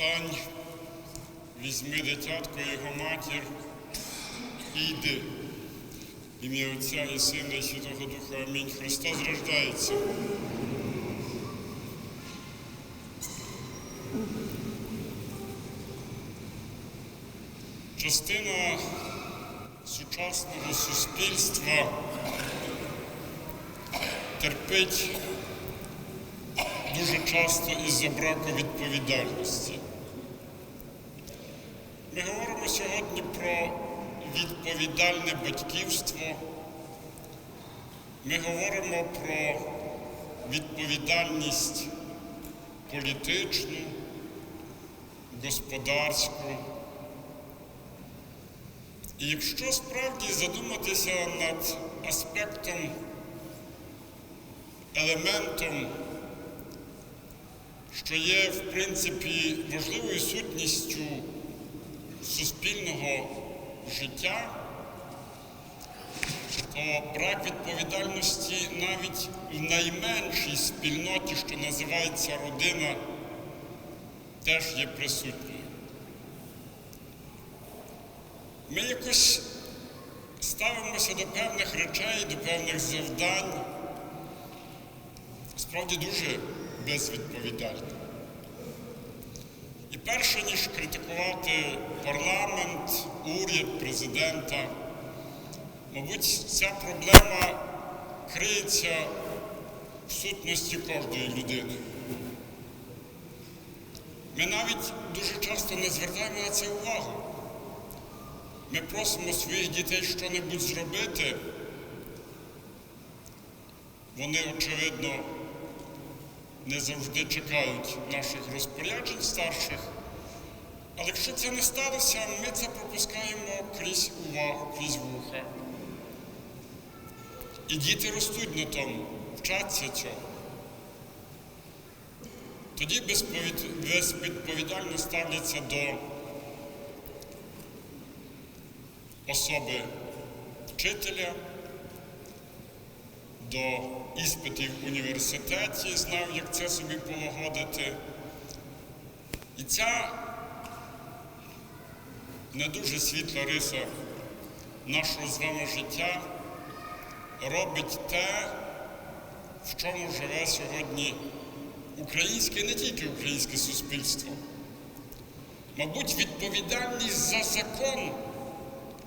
Встань, візьми дитятко його матір і йди. Ім'я Отця і Сина, і Святого Духа. Амінь. Христос рождається. Частина сучасного суспільства терпить дуже часто із-за браку відповідальності. Ми говоримо сьогодні про відповідальне батьківство. Ми говоримо про відповідальність політичну, господарську. І якщо справді задуматися над аспектом, елементом, що є, в принципі, важливою сутністю суспільного життя, то брак відповідальності навіть в найменшій спільноті, що називається родина, теж є присутньою. Ми якось ставимося до певних речей, до певних завдань, справді дуже безвідповідально. Перше, ніж критикувати парламент, уряд, президента, мабуть, ця проблема криється в сутності кожної людини. Ми навіть дуже часто не звертаємо на це увагу. Ми просимо своїх дітей що-небудь зробити. Вони, очевидно, не завжди чекають наших розпоряджень старших. Але якщо це не сталося, ми це пропускаємо крізь увагу, крізь вуха. І діти ростуть на тому, вчаться цього. Тоді безвідповідально ставляться до особи вчителя, до іспитів в університеті, знав, як це собі полагодити. І ця не дуже світла риса нашого з вами життя робить те, в чому живе сьогодні українське, не тільки українське суспільство. Мабуть, відповідальність за закон,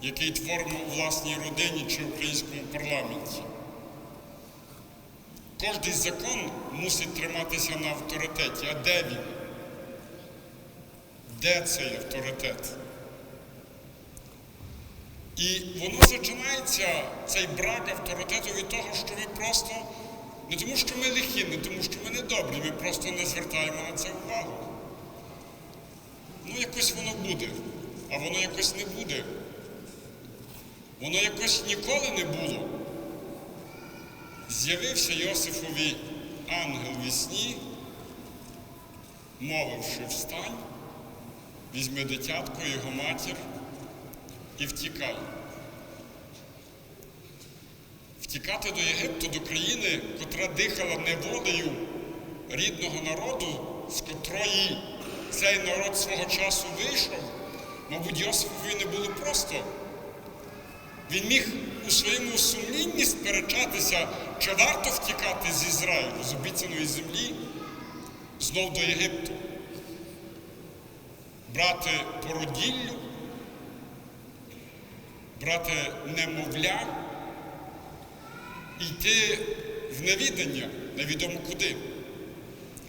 який творимо у власній родині чи українському парламенті. Кожний закон мусить триматися на авторитеті. А де він? Де цей авторитет? І воно починається, цей брак авторитету від того, що ми просто, не тому, що ми лихі, не тому, що ми недобрі, ми просто не звертаємо на це увагу. Ну, якось воно буде, а воно якось не буде. Воно якось ніколи не було. З'явився Йосифові ангел ві сні, мовивши встань, візьми дитятко, його матір і втікай. Втікати до Єгипту, до країни, котра дихала неволею рідного народу, з котрої цей народ свого часу вийшов, мабуть, Йосифові не було просто. Він міг у своєму сумлінні сперечатися, чи варто втікати з Ізраїлю, з обіцяної землі, знов до Єгипту, брати породіллю, брати немовля йти в невідання, невідомо куди.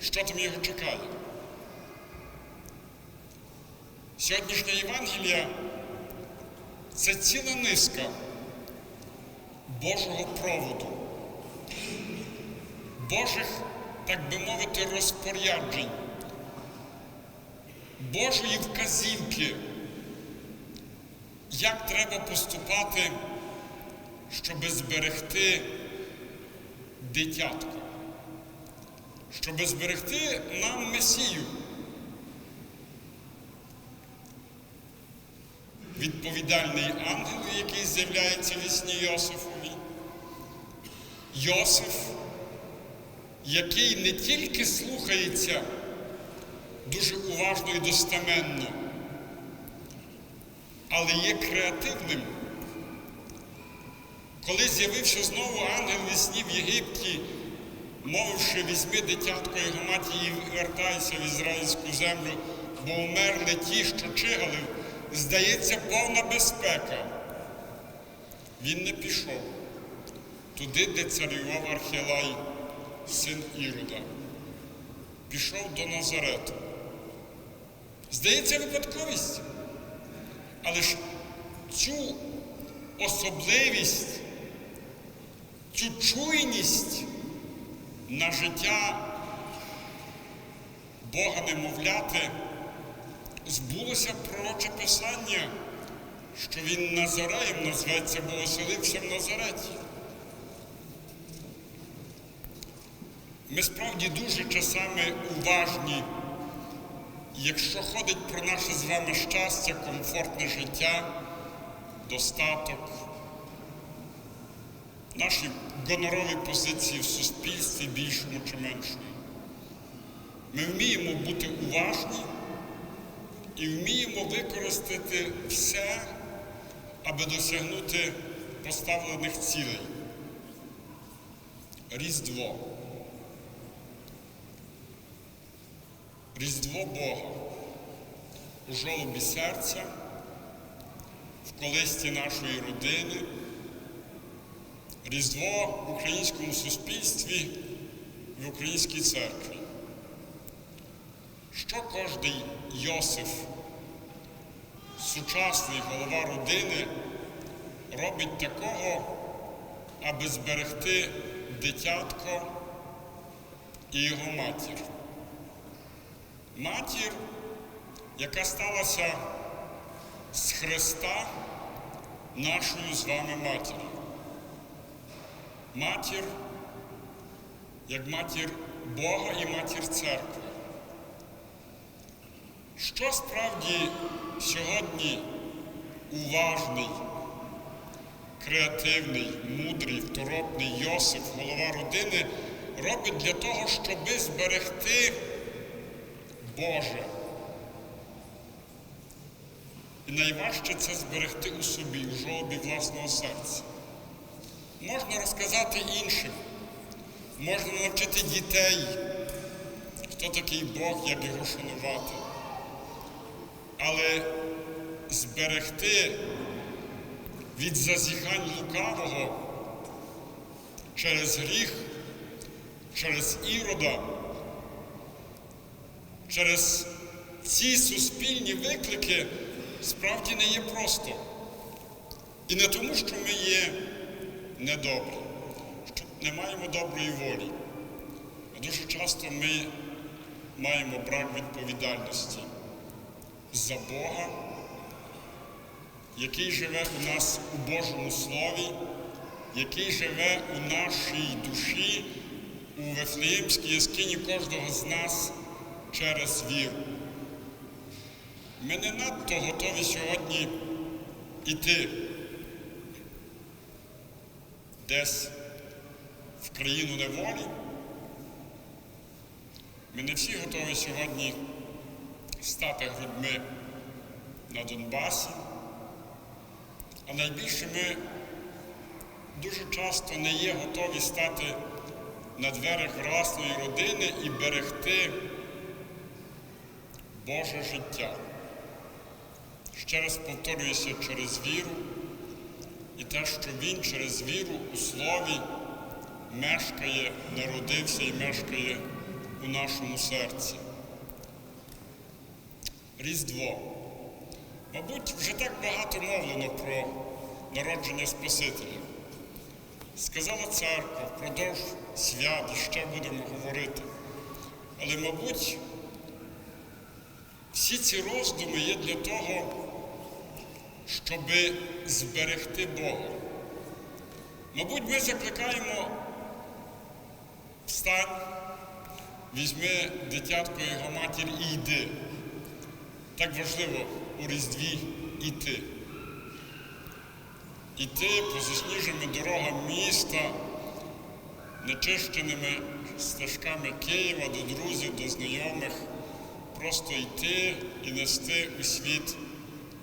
Що там його чекає? Сьогоднішня Євангелія це ціла низка Божого проводу, Божих, так би мовити, розпоряджень, Божої вказівки, як треба поступати, щоб зберегти дитятко, щоб зберегти нам Месію. відповідальний ангел, який з'являється в сні Йосифові. Йосиф, який не тільки слухається дуже уважно і достеменно, але є креативним. Коли з'явився знову ангел ві сні в Єгипті, мовивши, візьми дитятко його маті і вертайся в ізраїльську землю, бо умерли ті, що чигали, здається, повна безпека. Він не пішов туди, де царював Архілай, син Ірода. Пішов до Назарету. Здається, випадковість. Але ж цю особливість, цю чуйність на життя Бога немовляти збулося пророче писання, що він Назареєм назветься, бо оселився в Назареті. Ми справді дуже часами уважні, якщо ходить про наше з вами щастя, комфортне життя, достаток, наші гонорові позиції в суспільстві більшому чи меншому. Ми вміємо бути уважні і вміємо використати все, аби досягнути поставлених цілей. Різдво. Різдво Бога у жолобі серця, в колисті нашої родини, Різдво в українському суспільстві в українській церкві. Що кожний Йосиф, сучасний голова родини, робить такого, аби зберегти дитятко і його матір? Матір, яка сталася з Христа нашою з вами матір'ю. Матір, як матір Бога і матір церкви. Що справді сьогодні уважний, креативний, мудрий, второпний Йосиф, голова родини, робить для того, щоби зберегти Боже. І найважче це зберегти у собі, у жолобі власного серця. Можна розказати іншим, можна навчити дітей, хто такий Бог, як його шанувати. Але зберегти від зазіхань лукавого через гріх, через ірода, через ці суспільні виклики справді не є просто. І не тому, що ми є недобрі, що не маємо доброї волі. А дуже часто ми маємо брак відповідальності за Бога, який живе у нас у Божому Слові, який живе у нашій душі, у Вифлеємській яскині кожного з нас через віру. Ми не надто готові сьогодні йти десь в країну неволі. Ми не всі готові сьогодні стати грудьми на Донбасі, а найбільше ми дуже часто не є готові стати на дверях власної родини і берегти Боже життя. Ще раз повторююся через віру і те, що Він через віру у слові мешкає, народився і мешкає у нашому серці. Різдво. Мабуть, вже так багато мовлено про народження Спасителя. Сказала церква, впродовж свят ще будемо говорити. Але, мабуть, всі ці роздуми є для того, щоб зберегти Бога. Мабуть, ми закликаємо встань, візьми дитятко його матір і йди. Так важливо у Різдві йти. Іти по засніженими дорогам міста, нечищеними стежками Києва до друзів, до знайомих, просто йти і нести у світ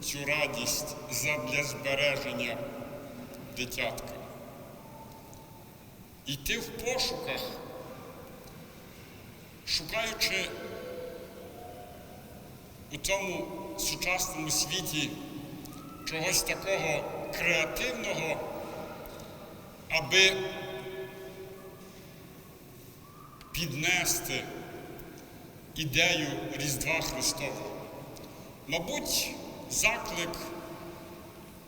цю радість задля збереження дитятка. Йти в пошуках, шукаючи у цьому сучасному світі чогось такого креативного, аби піднести ідею Різдва Христового. Мабуть, заклик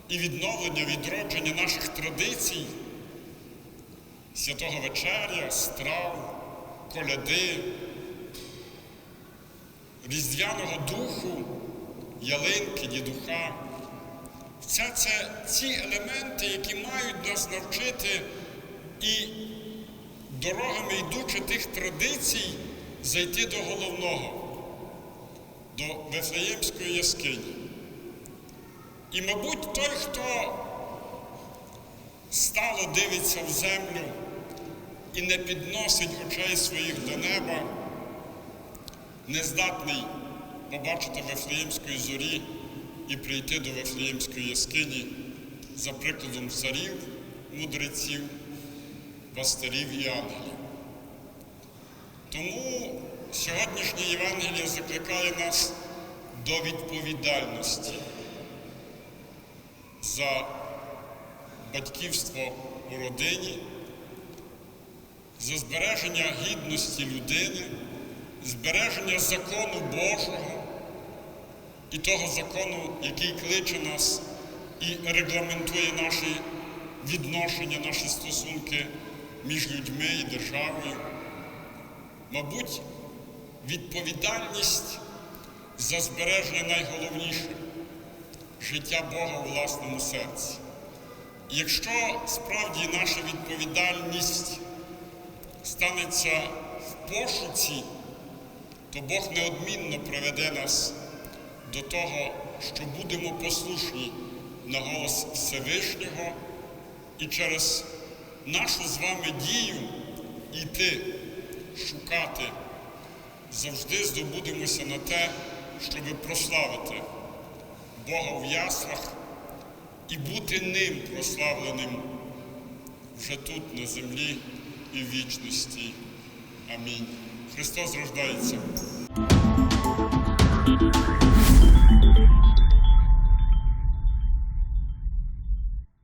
і відновлення, відродження наших традицій, святого вечеря, страв, коляди, різдвяного духу, ялинки, дідуха. Все це ці елементи, які мають нас навчити і дорогами йдучи тих традицій, зайти до головного, до Вифлеємської яскині. І, мабуть, той, хто стало дивиться в землю і не підносить очей своїх до неба, не здатний побачити Вифлеємської зорі і прийти до Вифлеємської яскині за прикладом царів, мудреців, пастирів і ангелів. Тому сьогоднішнє Євангеліє закликає нас до відповідальності за батьківство у родині, за збереження гідності людини, збереження закону Божого і того закону, який кличе нас і регламентує наші відношення, наші стосунки між людьми і державою. Мабуть, відповідальність за збереження найголовніше життя Бога у власному серці. І якщо справді наша відповідальність станеться в пошуці, то Бог неодмінно приведе нас до того, що будемо послушні на голос Всевишнього і через нашу з вами дію йти, шукати, завжди здобудемося на те, щоб прославити Бога в яслах і бути ним прославленим вже тут, на землі і в вічності. Амінь. Христос рождається.